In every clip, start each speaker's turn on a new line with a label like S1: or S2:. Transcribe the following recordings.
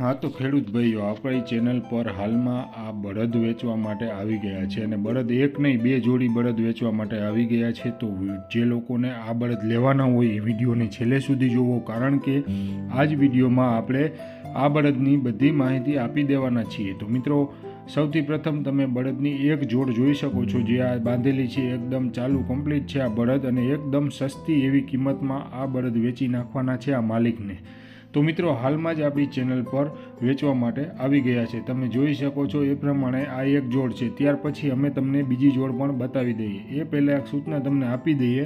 S1: હા, તો ખેડૂત ભાઈઓ, આપણી ચેનલ પર હાલમાં આ બળદ વેચવા માટે આવી ગયા છે અને બળદ એક નહીં, બે જોડી બળદ વેચવા માટે આવી ગયા છે. તો જે લોકોને આ બળદ લેવાના હોય એ વિડીયોને છેલ્લે સુધી જોવો કારણ કે આ જ વિડીયોમાં આપણે આ બળદની બધી માહિતી આપી દેવાના છીએ. તો મિત્રો, સૌથી પ્રથમ તમે બળદની એક જોડ જોઈ શકો છો, જે આ બાંધેલી છે, એકદમ ચાલુ કમ્પ્લીટ છે આ બળદ અને એકદમ સસ્તી એવી કિંમતમાં આ બળદ વેચી નાખવાના છે આ માલિકને. તો મિત્રો, હાલમાં જ આપણી ચેનલ પર વેચવા માટે આવી ગયા છે. તમે જોઈ શકો છો એ પ્રમાણે આ એક જોડ છે. ત્યાર પછી અમે તમને બીજી જોડ પણ બતાવી દઈએ. એ પહેલાં એક સૂચના તમને આપી દઈએ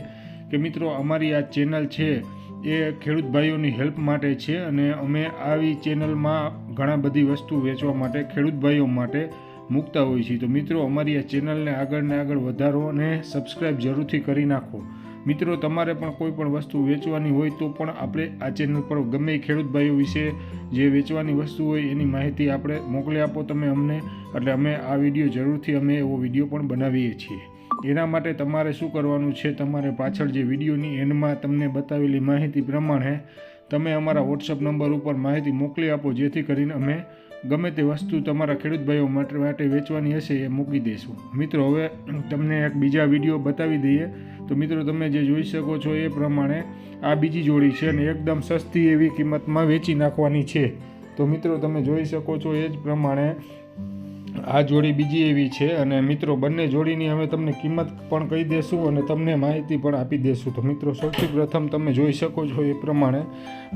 S1: કે મિત્રો, અમારી આ ચેનલ છે એ ખેડૂત ભાઈઓની હેલ્પ માટે છે અને અમે આવી ચેનલમાં ઘણા બધી વસ્તુ વેચવા માટે ખેડૂત ભાઈઓ માટે મૂકતા હોઈએ છીએ. તો મિત્રો, અમારી આ ચેનલને આગળ ને આગળ વધારો અને સબસ્ક્રાઈબ જરૂરથી કરી નાખો. મિત્રો, તમારે પણ કોઈ પણ વસ્તુ વેચવાની હોય તો પણ આપણે આ ચેનલ પર ગમે ખેડૂત ભાઈઓ વિશે જે વેચવાની વસ્તુ હોય એની માહિતી આપણે મોકલી આપો તમે અમને. એટલે અમે આ વીડિયો જરૂરથી અમે એવો વીડિયો પણ બનાવીએ છીએ. એના માટે તમારે શું કરવાનું છે? તમારે પાછળ જે વિડીયોની એન્ડમાં તમને બતાવેલી માહિતી પ્રમાણે તમે અમારા વોટ્સઅપ નંબર ઉપર માહિતી મોકલી આપો, જેથી કરીને અમે ગમે તે વસ્તુ તમારા ખેડૂત ભાઈઓ માટે વેચવાની હશે એ મૂકી દઈશું મિત્રો, હવે તમને એક બીજા વીડિયો બતાવી દઈએ. તો મિત્રો, તમે જે જોઈ શકો છો એ પ્રમાણે આ બીજી જોડી છે અને એકદમ સસ્તી એવી કિંમતમાં વેચી નાખવાની છે. તો મિત્રો, તમે જોઈ શકો છો એ જ પ્રમાણે આ જોડી બીજી એવી છે અને મિત્રો, બંને જોડીની અમે તમને કિંમત પણ કહી દેશું અને તમને માહિતી પણ આપી દેશું. તો મિત્રો, સૌથી પ્રથમ તમે જોઈ શકો છો એ પ્રમાણે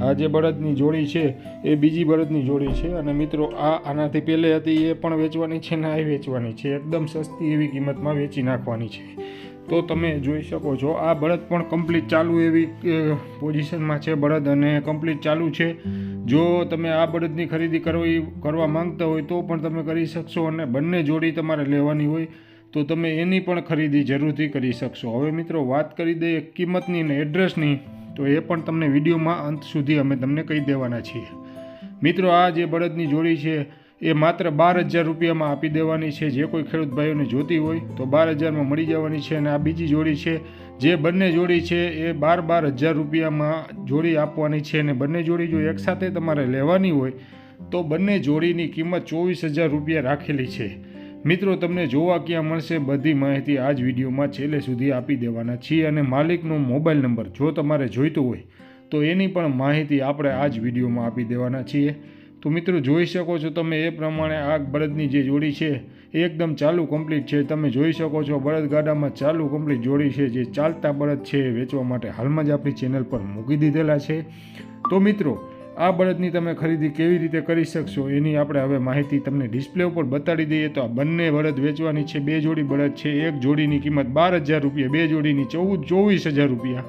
S1: આ જે બળદની જોડી છે એ બીજી બળદની જોડી છે અને મિત્રો, આ આનાથી પહેલે હતી એ પણ વેચવાની છે ને આ વેચવાની છે. એકદમ સસ્તી એવી કિંમતમાં વેચી નાખવાની છે. તો તમે જોઈ શકો છો, આ બળદ પણ કમ્પ્લીટ ચાલુ એવી પોઝિશનમાં છે બળદ અને કમ્પ્લીટ ચાલુ છે. જો તમે આ બળદની ખરીદી કરવી, કરવા માંગતા હોય તો પણ તમે કરી શકશો અને બંને જોડી તમારે લેવાની હોય તો તમે એની પણ ખરીદી જરૂરથી કરી શકશો. હવે મિત્રો, વાત કરી દઈએ કિંમતની ને એડ્રેસની, તો એ પણ તમને વિડીયોમાં અંત સુધી અમે તમને કહી દેવાના છીએ. મિત્રો, આ જે બળદની જોડી છે એ માત્ર બાર હજાર રૂપિયામાં આપી દેવાની છે. જે કોઈ ખેડૂત ભાઈઓને જોતી હોય તો બાર હજારમાં મળી જવાની છે અને આ બીજી જોડી છે. જે બંને જોડી છે એ બાર બાર હજાર રૂપિયામાં જોડી આપવાની છે અને બંને જોડી જો એકસાથે તમારે લેવાની હોય તો બંને જોડીની કિંમત ચોવીસ હજાર રૂપિયા રાખેલી છે. મિત્રો, તમને જોવા ક્યાં મળશે બધી માહિતી આ જ વિડીયોમાં છેલ્લે સુધી આપી દેવાના છીએ અને માલિકનો મોબાઈલ નંબર જો તમારે જોઈતો હોય તો એની પણ માહિતી આપણે આ જ વિડીયોમાં આપી દેવાના છીએ. તો મિત્રો જોઈ શકો છો તમે એ પ્રમાણે આ બળદની જે જોડી છે એકદમ ચાલુ કમ્પ્લીટ છે. તમે જોઈ શકો છો બળદગાડામાં ચાલુ કમ્પ્લીટ જોડી છે, જે ચાલતા બળદ છે વેચવા માટે હાલમાં જ આપણી ચેનલ પર મૂકી દીધેલા છે. તો મિત્રો, આ બળદની તમે ખરીદી કેવી રીતે કરી શકશો એની આપણે હવે માહિતી તમને ડિસ્પ્લે ઉપર બતાડી દઈએ. તો આ બંને બળદ વેચવાની છે, બે જોડી બળદ છે, એક જોડીની કિંમત બાર હજાર રૂપિયા, બે જોડીની ચૌદ ચોવીસ હજાર રૂપિયા.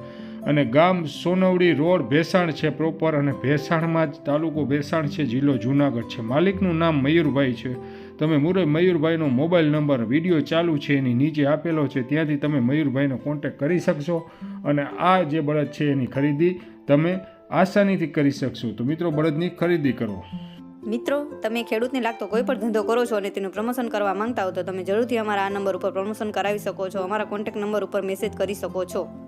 S1: અને ગામ સોનવડી રોડ ભેસાણ છે પ્રોપર અને ભેસાણમાં જ તાલુકો ભેસાણ છે, જિલ્લો જુનાગઢ છે. માલિકનું નામ મયુરભાઈ છે. તમે મુરઈ મયુરભાઈનો મોબાઈલ નંબર, વીડિયો ચાલુ છે, એની નીચે આપેલો છે, ત્યાંથી તમે મયુરભાઈનો કોન્ટેક કરી શકશો અને આ જે બળદ છે એની ખરીદી તમે આસાનીથી કરી શકશો. તો મિત્રો, બળદની ખરીદી કરો.
S2: મિત્રો, તમે ખેડૂતને લાગતો કોઈ પણ ધંધો કરો છો અને તેનું પ્રમોશન કરવા માંગતા હો તો તમે જરૂરથી અમારા આ નંબર ઉપર પ્રમોશન કરાવી શકો છો. અમારા કોન્ટેક્ટ નંબર ઉપર મેસેજ કરી શકો છો.